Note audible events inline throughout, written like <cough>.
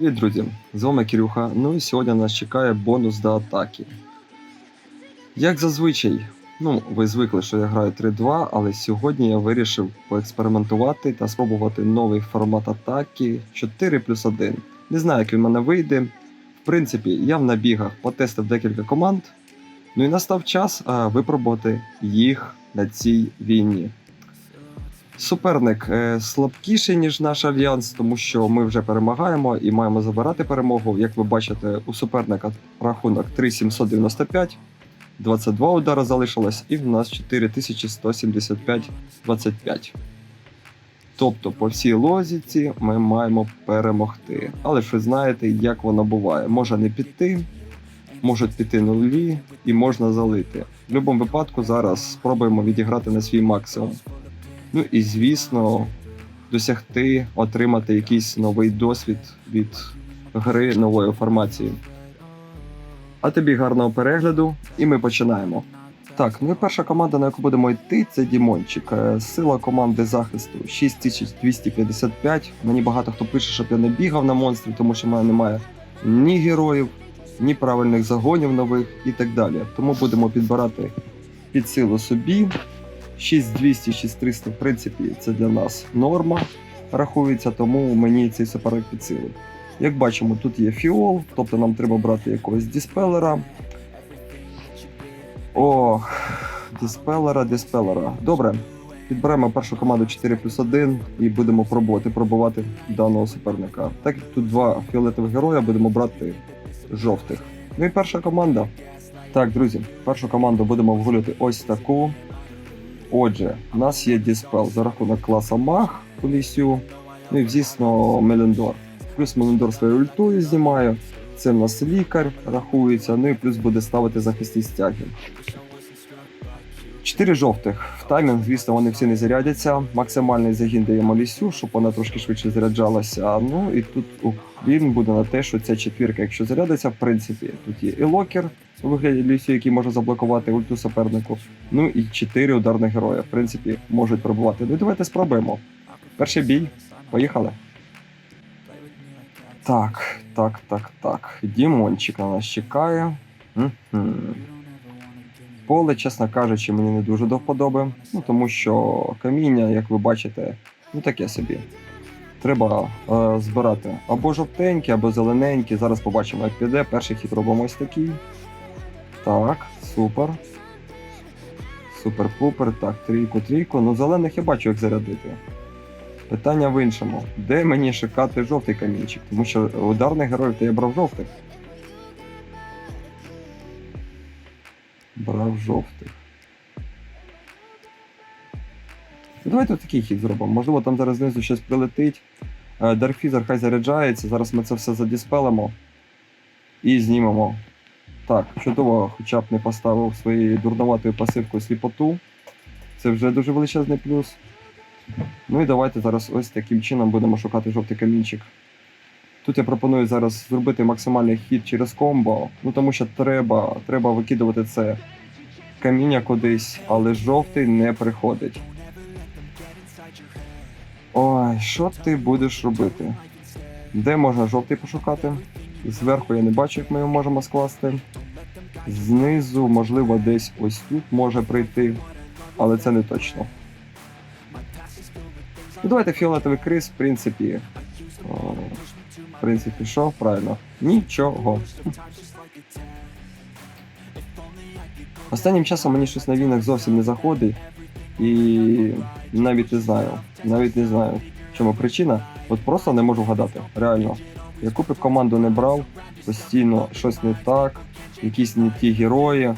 Привіт, друзі! З вами Кирюха. Ну і сьогодні нас чекає бонус до атаки. Як зазвичай, ну, ви звикли, що я граю 3-2, але сьогодні я вирішив поекспериментувати та спробувати новий формат атаки 4 плюс 1. Не знаю, як він в мене вийде. В принципі, я в набігах потестив декілька команд. Ну і настав час а, випробувати їх на цій війні. Суперник е, слабкіший, ніж наш альянс, тому що ми вже перемагаємо і маємо забирати перемогу. Як ви бачите, у суперника рахунок 3795, 22 удара залишилось, і в нас 4175 25. Тобто по всій лозіці ми маємо перемогти. Але ж ви знаєте, як воно буває. Може не піти, можуть піти нулі і можна залити. В будь-якому випадку зараз спробуємо відіграти на свій максимум. Ну і звісно, досягти, отримати якийсь новий досвід від гри нової формації. А тобі гарного перегляду, і ми починаємо. Так, ну і перша команда, на яку будемо йти, це Дімончик. Е, Сила команди захисту 6255. Мені багато хто пише, щоб я не бігав на монстрів, тому що в мене немає ні героїв, ні правильних загонів нових і так далі. Тому будемо підбирати під силу собі. 6200, 6300, в принципі, це для нас норма рахується, тому мені цей суперник під силу. Як бачимо, тут є фіол, тобто нам треба брати якогось диспелера. О, диспелера, диспелера. Добре. Підберемо першу команду 4 плюс 1 і будемо пробувати пробувати даного суперника. Так як тут два фіолетових героя, будемо брати жовтих. Ну і перша команда. Так, друзі, першу команду будемо вгулювати ось таку. Отже, у нас є Діспел за рахунок класа Маг у лісю, ну і звісно, Мелендор. Плюс Мелендор свою ультою знімає. Це в нас лікар рахується, ну і плюс буде ставити захисні стяги. Чотири жовтих. В таймінг, звісно, вони всі не зарядяться. Максимальний загін даємо лісю, щоб вона трошки швидше заряджалася. Ну і тут він буде на те, що ця четвірка, якщо зарядиться, в принципі, тут є і локер у вигляді лісу, який може заблокувати ульту супернику. Ну і чотири ударних героя, в принципі, можуть пробувати. Ну давайте спробуємо. Перший бій. Поїхали. Так, так, так, так. Дімончик на нас чекає. Мгм. Поле, чесно кажучи, мені не дуже до вподоби. Ну тому що каміння, як ви бачите, ну таке собі. Треба е, збирати або жовтенькі, або зелененькі. Зараз побачимо, як піде. Перший хід робимо ось такий. Так, супер. Супер-пупер. Так, трійку, трійку. Ну, зелених я бачу, як зарядити. Питання в іншому. Де мені шукати жовтий камінчик? Тому що ударних героїв то я брав жовтих. Брав жовтих. Давайте такий хід зробимо. Можливо, там зараз знизу щось прилетить. Даркфізер хай заряджається. Зараз ми це все задіспелимо і знімемо. Так, чудово, хоча б не поставив своєю дурноватою пасивкою сліпоту. Це вже дуже величезний плюс. Ну і давайте зараз ось таким чином будемо шукати жовтий камінчик. Тут я пропоную зараз зробити максимальний хід через комбо, ну тому що треба, треба викидувати це каміння кудись, але жовтий не приходить. Ой, що ти будеш робити? Де можна жовтий пошукати? Зверху я не бачу, як ми його можемо скласти. Знизу, можливо, десь ось тут може прийти, але це не точно. Ну, давайте фіолетовий криз, в принципі. О, в принципі, що? Правильно. Нічого. Останнім часом мені щось на війнах зовсім не заходить. І навіть не знаю. Навіть не знаю, чому причина. От просто не можу вгадати. Реально. Яку б команду не брав, постійно щось не так, якісь не ті герої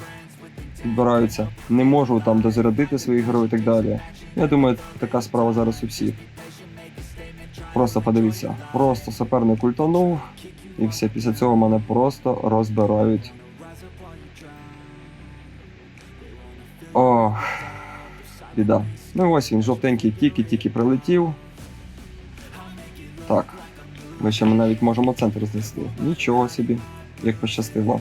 підбираються. Не можу там дозарядити своїх героїв і так далі. Я думаю, така справа зараз у всіх. Просто подивіться, просто суперник ультанув, і все, після цього мене просто розбирають. О, біда. Ну ось він, жовтенький тільки-тільки прилетів. Так. Ми ще ми навіть можемо центр знести. Нічого собі, як пощастило.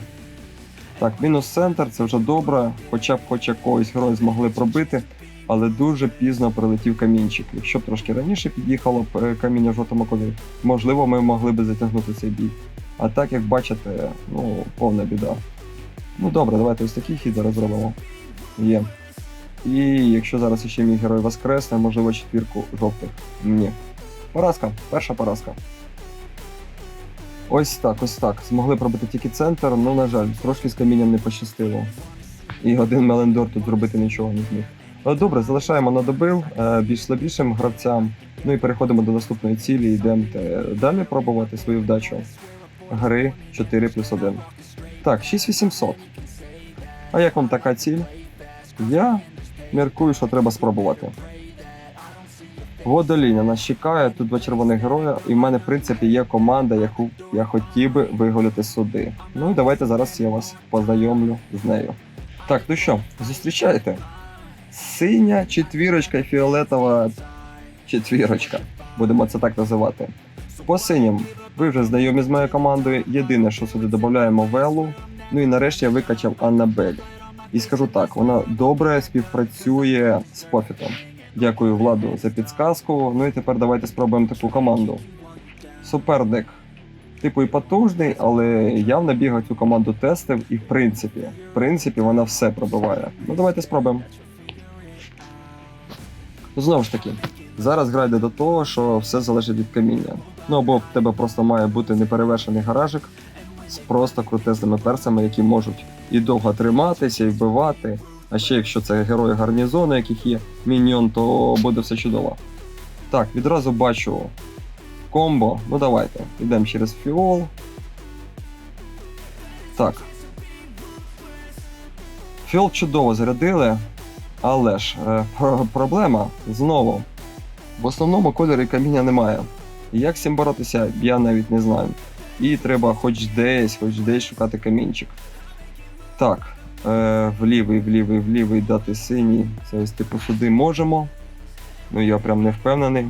Так, мінус центр, це вже добре. Хоча б хоч якогось героя змогли пробити. але дуже пізно прилетів камінчик. Якщо б трошки раніше під'їхало е, каміння в жовтому кольорі, можливо, ми могли б затягнути цей бій. А так, як бачите, ну, повна біда. Ну добре, давайте ось такий хід зараз зробимо. Є. І якщо зараз ще мій герой воскресне, можливо, четвірку жовтих. Ні. Поразка, перша поразка. Ось так, ось так. Змогли пробити тільки центр, ну, на жаль, трошки з камінням не пощастило. І один Мелендор тут зробити нічого не зміг. Е, Добре, залишаємо на добив е, більш слабішим гравцям. Ну і переходимо до наступної цілі. Йдемо е, далі пробувати свою вдачу. Гри 4 плюс 1. Так, 6800. А як вам така ціль? Я міркую, що треба спробувати. Водоління нас чекає, тут два червоних героя, і в мене, в принципі, є команда, яку я хотів би виголити сюди. Ну і давайте зараз я вас познайомлю з нею. Так, ну що, зустрічайте. Синя четвірочка і фіолетова четвірочка. Будемо це так називати. По синім, ви вже знайомі з моєю командою. Єдине, що сюди додаємо Велу. Ну і нарешті я викачав Аннабель. І скажу так, вона добре співпрацює з Пофітом. Дякую Владу за підсказку. Ну і тепер давайте спробуємо таку команду. Суперник, типу, і потужний, але явно бігав цю команду тестив, і в принципі, в принципі, вона все пробиває. Ну давайте спробуємо. Знову ж таки, зараз гра йде до того, що все залежить від каміння. Ну або в тебе просто має бути неперевершений гаражик з просто крутезними персами, які можуть і довго триматися, і вбивати. А ще якщо це герої гарнізону, яких є міньйон, то буде все чудово. Так, відразу бачу комбо. Ну давайте. Йдемо через фіол. Так. Фіол чудово зарядили, але ж е, про- <laughs> проблема знову. В основному кольору каміння немає. Як з цим боротися, я навіть не знаю. І треба хоч десь, хоч десь шукати камінчик. Так, е, в лівий, в лівий, в лівий дати синій. Це ось типу сюди можемо. Ну я прям не впевнений.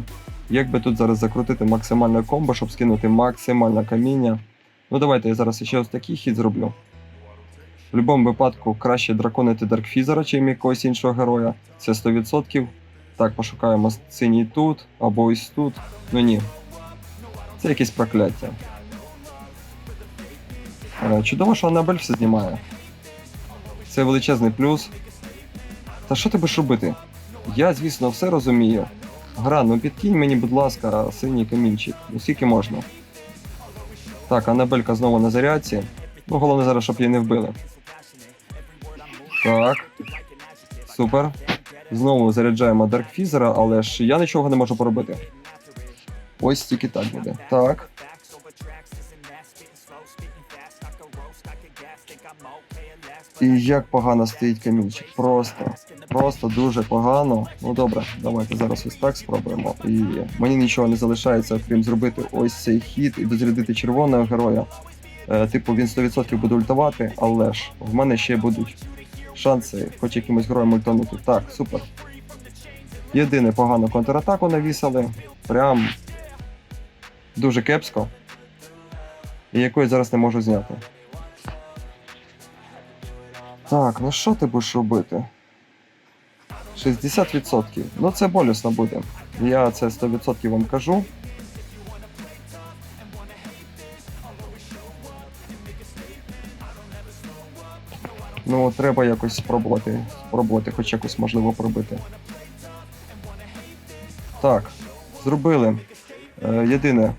Як би тут зараз закрутити максимальне комбо, щоб скинути максимальне каміння. Ну давайте я зараз ще ось такий хід зроблю. В будь-якому випадку краще драконити Даркфізера, чим якогось іншого героя. Це 100%. Так, пошукаємо синій тут або ось тут. Ну ні. Це якесь прокляття. Е, Чудово, що Анабель все знімає. Це величезний плюс. Та що ти будеш робити? Я, звісно, все розумію. Гра, ну підкинь мені, будь ласка, синій камінчик. Скільки можна. Так, Анабелька знову на зарядці. Ну, головне зараз, щоб її не вбили. Так. Супер. Знову заряджаємо Даркфізера, але ж я нічого не можу поробити. Ось тільки так буде. Так. І як погано стоїть камінчик. Просто, просто дуже погано. Ну добре, давайте зараз ось так спробуємо. І мені нічого не залишається, окрім зробити ось цей хід і дозарядити червоного героя. Е, типу, він 100% буде ультувати, але ж в мене ще будуть шанси, хоч якимось героєм ультанути. Так, супер. Єдине погану контратаку навісили. Прям дуже кепсько. І яку я зараз не можу зняти. Так, ну що ти будеш робити? 60%. Ну це болісно буде. Я це 100% вам кажу. Ну, треба якось спробувати, спробувати, хоч якось можливо пробити. Так, зробили. Е, єдине,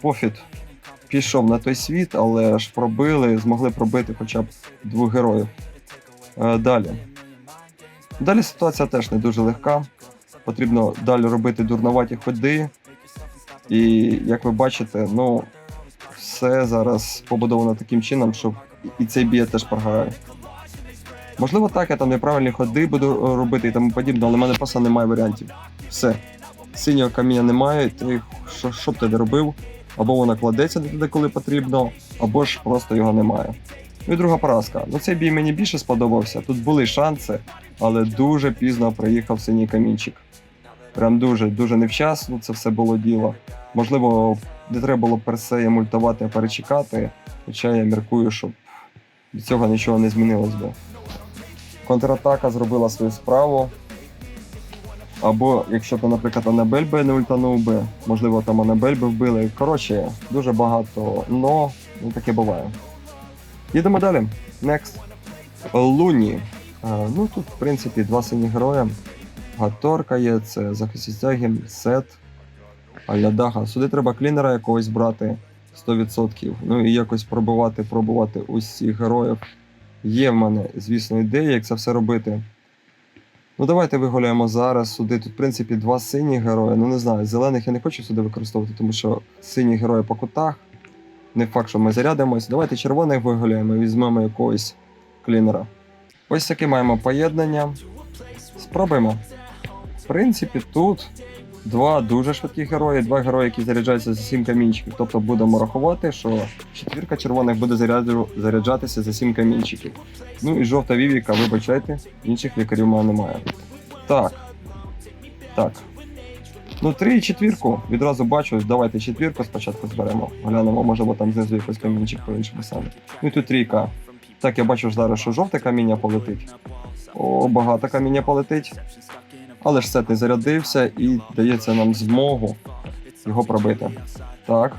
пофіт пішов на той світ, але ж пробили, змогли пробити хоча б двох героїв. Е, далі. Далі ситуація теж не дуже легка. Потрібно далі робити дурноваті ходи. І як ви бачите, ну все зараз побудовано таким чином, щоб і цей бій я теж програю. Можливо, так, я там неправильні ходи буду е, робити і тому подібне, але в мене просто немає варіантів. Все. Синього каміння немає, ти що, що б ти не робив? Або воно кладеться туди, коли потрібно, або ж просто його немає. Ну і друга поразка. Ну цей бій мені більше сподобався. Тут були шанси, але дуже пізно приїхав синій камінчик. Прям дуже, дуже невчасно це все було діло. Можливо, не треба було персеє мультувати, а перечекати. Хоча я міркую, що від цього нічого не змінилось би. Контратака зробила свою справу. Або якщо то, наприклад, Анабель би не ультанув би, можливо, там Анабель би вбили. Коротше, дуже багато но, ну таке буває. Їдемо далі. Next. Луні. Е, ну тут, в принципі, два сині герої. Гаторка є, це захисті сет, Алядага. Сюди треба клінера якогось брати 100%. Ну і якось пробувати, пробувати усіх героїв. Є в мене, звісно, ідея, як це все робити. Ну, давайте вигуляємо зараз сюди. Тут, в принципі, два сині герої. Ну не знаю, зелених я не хочу сюди використовувати, тому що сині герої по кутах. Не факт, що ми зарядимось. Давайте червоних вигуляємо і візьмемо якогось клінера. Ось таке маємо поєднання. Спробуємо. В принципі, тут два дуже швидкі герої, два герої, які заряджаються за 7 камінчиків. Тобто будемо рахувати, що четвірка червоних буде заряджатися за 7 камінчиків. Ну і жовта вівіка, вибачайте, інших лікарів мене немає. Так. Так. Ну, три і четвірку. Відразу бачу, давайте четвірку спочатку зберемо. Глянемо, можливо, там знизу якийсь камінчик по іншому саме. Ну і тут трійка. Так, я бачу ж зараз, що жовте каміння полетить. О, багато каміння полетить. Але ж сет не зарядився і дається нам змогу його пробити. Так.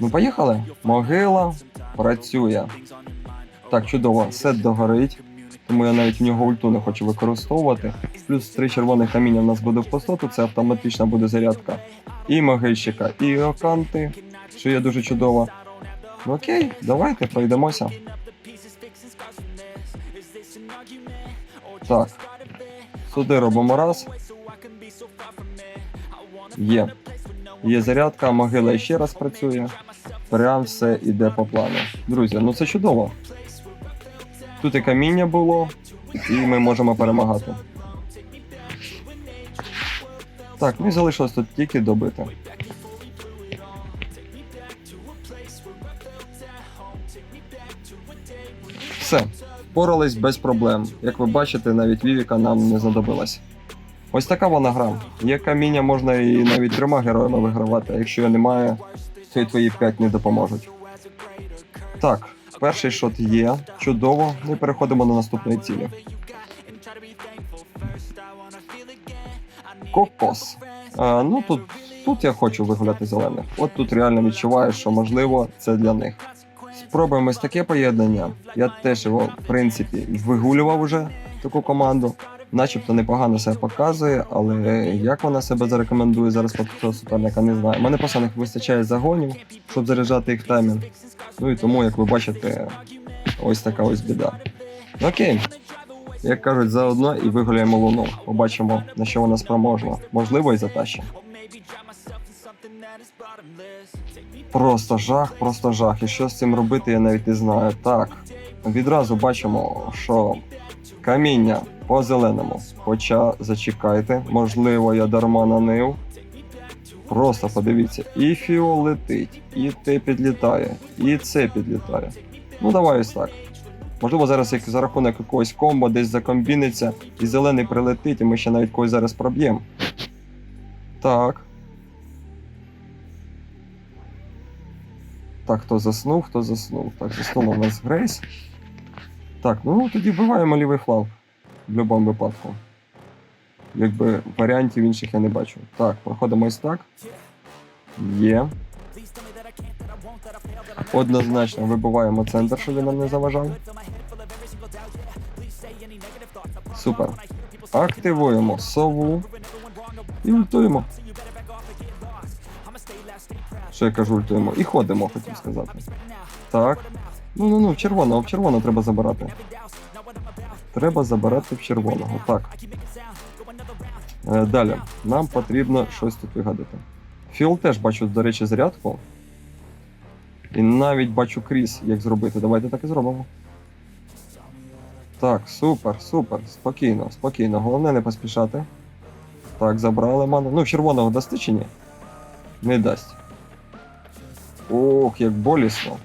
Ну, поїхали. Могила працює. Так, чудово, сет догорить. Тому я навіть в нього ульту не хочу використовувати. Плюс три червоних каміння в нас буде в пустоту, це автоматична буде зарядка. І могильщика, і оканти, що є дуже чудово. Ну окей, давайте пройдемося. Так. Сюди робимо раз. Є. Є зарядка, могила ще раз працює. Прям все іде по плану. Друзі, ну це чудово. Тут і каміння було, і ми можемо перемагати. Так, ну і залишилось тут тільки добити. Все, впорались без проблем. Як ви бачите, навіть Вівіка нам не знадобилась. Ось така вона гра. Є каміння, можна і навіть трьома героями вигравати, а якщо немає, то і твої п'ять не допоможуть. Так, перший шот є. Чудово. Ми переходимо на наступної цілі. Кокос. А, ну тут, тут я хочу вигуляти зелених. От тут реально відчуваю, що можливо це для них. Спробуємо ось таке поєднання. Я теж його, в принципі, вигулював уже таку команду. Начебто непогано себе показує, але як вона себе зарекомендує зараз проти суперника, не знаю. У мене просто не вистачає загонів, щоб заряджати їх таймінг. Ну і тому, як ви бачите, ось така ось біда. Окей. Як кажуть, заодно і вигуляємо луну. Побачимо, на що вона спроможна. Можливо, і затащимо. Просто жах, просто жах. І що з цим робити, я навіть не знаю. Так, відразу бачимо, що каміння по зеленому. Хоча зачекайте, можливо, я дарма нанив. Просто подивіться, і фіо летить, і те підлітає, і це підлітає. Ну давай ось так. Можливо, зараз як за рахунок якогось комбо десь закомбіниться, і зелений прилетить, і ми ще навіть когось зараз проб'ємо. Так. Так, хто заснув, хто заснув. Так, заснув у нас Грейс. Так, ну тоді вбиваємо лівий фланг. В будь-якому випадку. Якби варіантів інших я не бачу. Так, проходимо ось так. Є. Однозначно вибиваємо центр, щоб він нам не заважав. Супер. Активуємо сову і ультуємо. Що я кажу, ультуємо. І ходимо, хотів сказати. Так. Ну ну ну, в червоного треба забирати. Треба забирати в червоного. Так. Е, далі. Нам потрібно щось тут вигадати. Фіол теж бачу, до речі, зарядку. І навіть бачу кріс, як зробити. Давайте так і зробимо. Так, супер, супер. Спокійно, спокійно. Головне не поспішати. Так, забрали ману. Ну, червоного дасти чи ні? Не дасть. Ох, як болісно.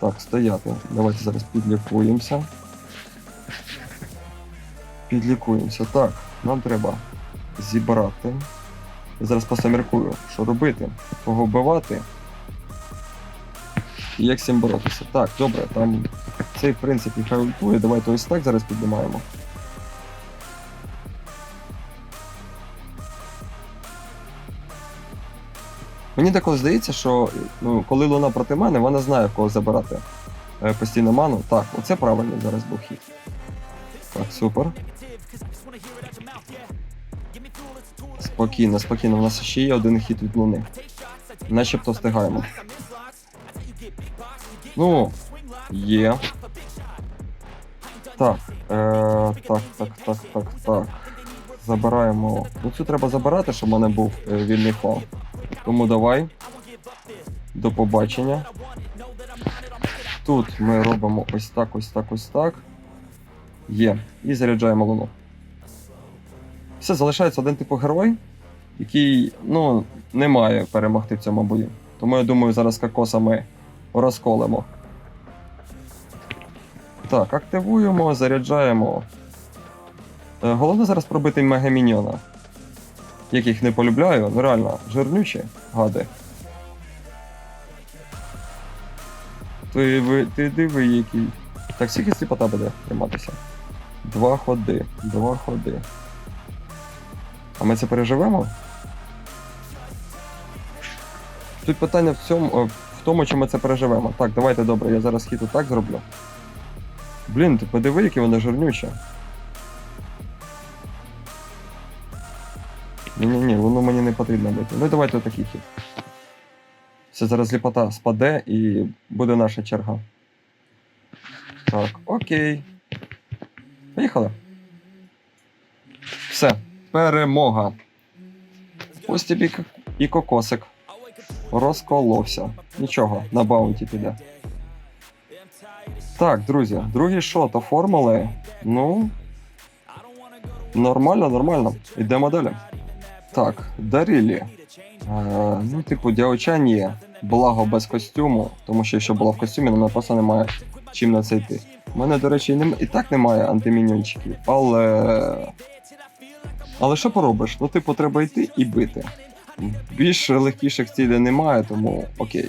Так, стояти. Давайте зараз підлікуємося підлікуємося. Так, нам треба зібрати. Я зараз просто міркую, що робити, кого вбивати і як з цим боротися. Так, добре, там цей в принципі хай ультує. Давайте ось так зараз піднімаємо. Мені так здається, що ну, коли луна проти мене, вона знає, в кого забирати е, постійно ману. Так, оце правильний зараз був хід. Так, супер. Спокійно, спокійно. У нас ще є один хід від луни. Начебто встигаємо. Ну, є. Так, е, так, так, так, так, так. Забираємо. Ну цю треба забирати, щоб у мене був е, вільний фон. Тому давай. До побачення. Тут ми робимо ось так, ось так, ось так. Є. І заряджаємо луну. Все, залишається один типу герой, який, ну, не має перемогти в цьому бою. Тому я думаю, зараз кокоса ми розколемо. Так, активуємо, заряджаємо. Е, Головне зараз пробити мегаміньйона. Яких не полюбляю, ну реально, жирнючі гади. Ти, ви, ти диви, який. Так, скільки сліпота буде триматися? Два ходи, два ходи. А ми це переживемо? Тут питання в цьому, е, в тому, чи ми це переживемо. Так, давайте добре, я зараз хід так зроблю. Блін, ти подиви, які вони жирнючі. Ні-ні-ні, воно мені не потрібно бити. Ну давайте отакий хід. Все, зараз ліпота спаде і буде наша черга. Так, окей. Поїхали. Все, перемога. Ось тобі і кокосик. Розколовся. Нічого, на баунті піде. Так, друзі, другий шот оформили. Ну. Нормально, нормально. Йдемо далі. Так, Дарілі. Е, ну, типу, діочань є. Благо без костюму, тому що якщо була в костюмі, нам просто немає чим на це йти. У мене, до речі, і так немає антиміньончиків, але. Але що поробиш? Ну, типу, треба йти і бити. Більш легкіших цілей немає, тому окей.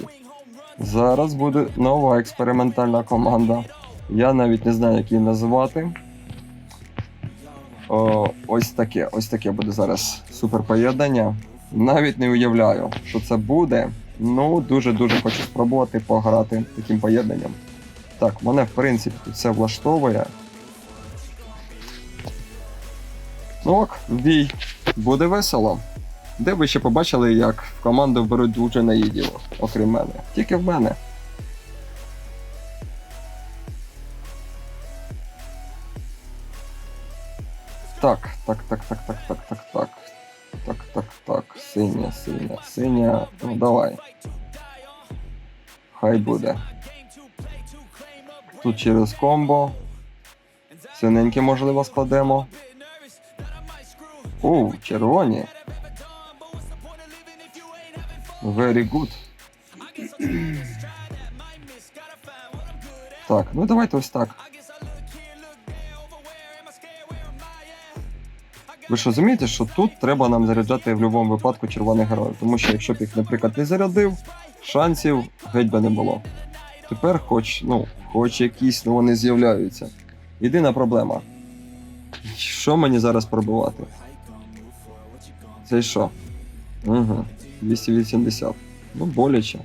Зараз буде нова експериментальна команда. Я навіть не знаю, як її називати. О, ось таке, ось таке буде зараз суперпоєднання. Навіть не уявляю, що це буде. Ну, дуже-дуже хочу спробувати пограти таким поєднанням. Так, мене в принципі тут все влаштовує. Ну ок, бій. Буде весело. Де ви ще побачили, як в команду беруть двох дженаїдів, окрім мене? Тільки в мене. Так, так, так, так, так, так, так, так. Так, так, так. Синя, синя, синя. Ну давай. Хай буде. Тут через комбо. Синенькі, можливо, складемо. Оу, червоні. Very good. Так, ну давайте ось так. Ви ж розумієте, що тут треба нам заряджати в будь-якому випадку червоних героїв, тому що якщо б їх, наприклад, не зарядив, шансів геть би не було. Тепер хоч, ну, хоч якісь, ну вони з'являються. Єдина проблема. Що мені зараз пробивати? Це що? Угу. 280. Ну, боляче.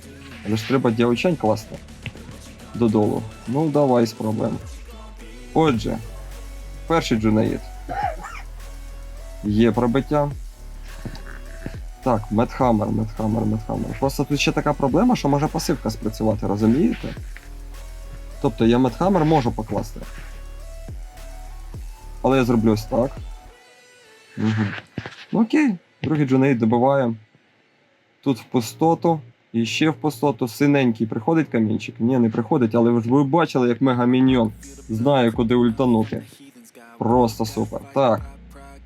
Але ж треба дівчань класти. Додолу. Ну, давай спробуємо. Отже, перший джунаїд. Є пробиття. Так, Медхаммер, Медхаммер, Медхаммер. Просто тут ще така проблема, що може пасивка спрацювати, розумієте? Тобто я Медхаммер можу покласти. Але я зроблю ось так. Угу. Окей, другий джунейд добиваємо. Тут в пустоту. І ще в пустоту синенький приходить камінчик? Ні, не приходить, але ви ж ви бачили, як мегаміньйон знає, куди ультанути. Просто супер. Так.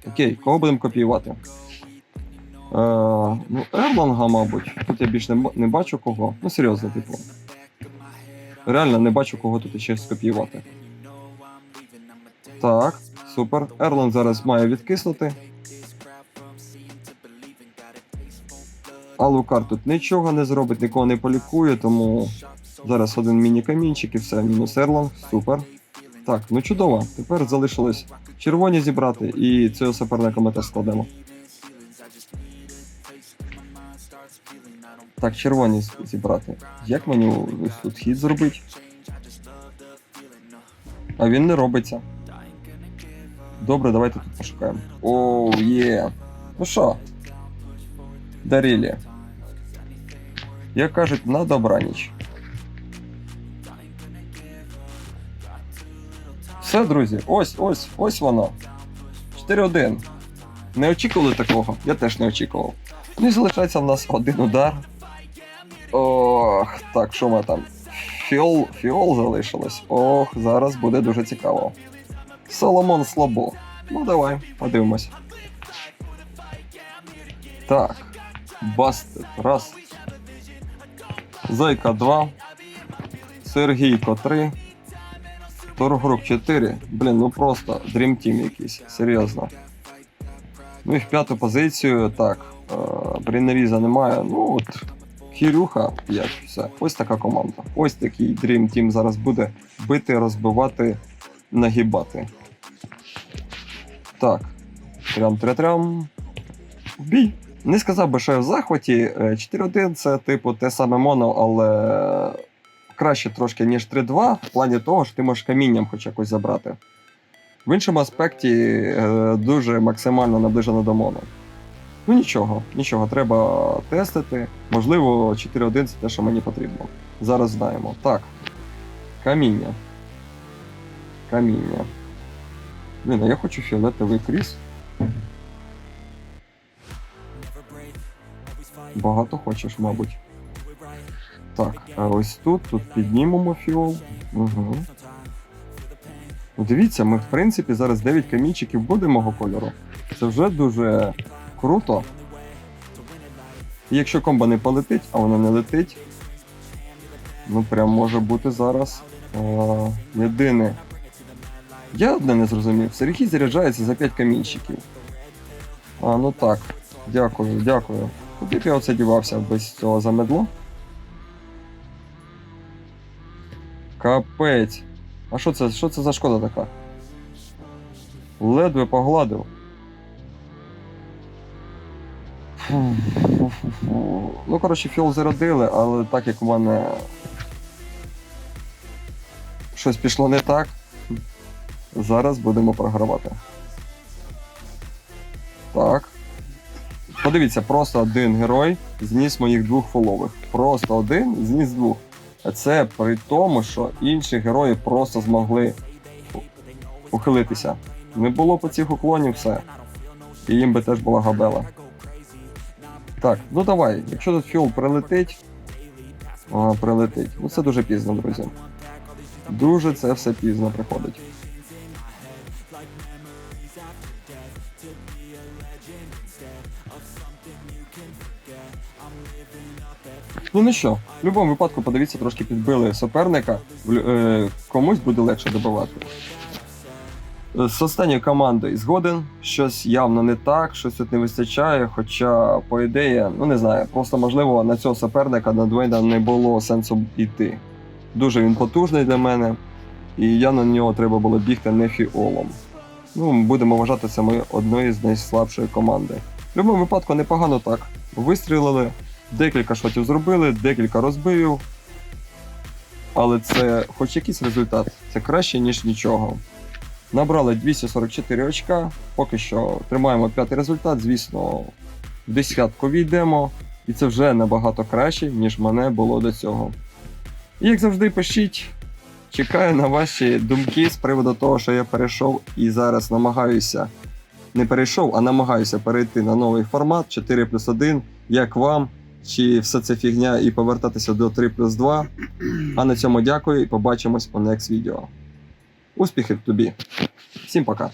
Окей, кого будемо копіювати? Е, ну, Ерланга, мабуть. Тут я більше не, не бачу кого. Ну, серйозно, типу. Реально не бачу, кого тут ще скопіювати. Так, супер. Ерлан зараз має відкиснути. Алукар тут нічого не зробить, нікого не полікує, тому зараз один міні-камінчик і все, мінус Ерлан. Супер. Так, ну чудово. Тепер залишилось червоні зібрати і цього суперника ми теж складемо. Так, червоні зібрати. Як мені ось тут хід зробити? А він не робиться. Добре, давайте тут пошукаємо. Оу, є. Ну що? Дарілі. Як кажуть, на добраніч. Все, друзі, ось, ось, ось воно. 4-1. Не очікували такого? Я теж не очікував. Ну і залишається в нас один удар. Ох, так, що ми там? Фіол, фіол залишилось. Ох, зараз буде дуже цікаво. Соломон слабо. Ну давай, подивимось. Так. Бастет. Раз. Зайка 2. Сергійко 3. Торгрук 4. Блін, ну просто Dream Team якийсь. Серйозно. Ну і в п'яту позицію, так. Е, Брінеріза немає. Ну от. Кірюха 5. Все. Ось така команда. Ось такий Dream Team зараз буде бити, розбивати, нагибати. Так. Трям-трям-трям. Бій. Не сказав би, що я в захваті. Е, 4-1 це типу те саме моно, але краще трошки, ніж 3-2, в плані того, що ти можеш камінням хоч якось забрати. В іншому аспекті е, дуже максимально наближено до моно. Ну нічого, нічого, треба тестити. Можливо, 4-1 це те, що мені потрібно. Зараз знаємо. Так. Каміння. Каміння. Блін, а я хочу фіолетовий кріс. Багато хочеш, мабуть. Так, а ось тут, тут піднімемо фіол. Угу. Дивіться, ми в принципі зараз 9 камінчиків буде мого кольору. Це вже дуже круто. І якщо комба не полетить, а вона не летить, ну прям може бути зараз е- єдине. Я одне не зрозумів. Сергій заряджається за 5 камінчиків. А, ну так. Дякую, дякую. Куди б я оце дівався без цього замедло? Капець. А що це? Що це за шкода така? Ледве погладив. Ну, коротше, фіол зарядили, але так як у мене щось пішло не так, зараз будемо програвати. Так. Подивіться, просто один герой зніс моїх двох фолових. Просто один зніс двох. А це при тому, що інші герої просто змогли ухилитися. Не було по цих уклонів все. І їм би теж була габела. Так, ну давай, якщо тут фіол прилетить. А, прилетить. Ну це дуже пізно, друзі. Дуже це все пізно приходить. Ну ну що, в будь-якому випадку, подивіться, трошки підбили суперника, е, комусь буде легше добивати. Е, З останньою командою згоден, щось явно не так, щось тут не вистачає, хоча, по ідеї, ну не знаю, просто можливо на цього суперника на Двейна не було сенсу йти. Дуже він потужний для мене, і я на нього треба було бігти не фіолом. Ну, будемо вважати це ми одною з найслабшої команди. В будь-якому випадку непогано так. Вистрілили, декілька шотів зробили, декілька розбив. Але це хоч якийсь результат, це краще, ніж нічого. Набрали 244 очка, поки що тримаємо п'ятий результат, звісно, в десятку війдемо, і це вже набагато краще, ніж мене було до цього. І як завжди, пишіть, чекаю на ваші думки з приводу того, що я перейшов і зараз намагаюся. Не перейшов, а намагаюся перейти на новий формат 4 плюс 1. Як вам? Чи все це фігня і повертатися до 3 плюс 2? А на цьому дякую і побачимось у next відео. Успіхів тобі! Всім пока!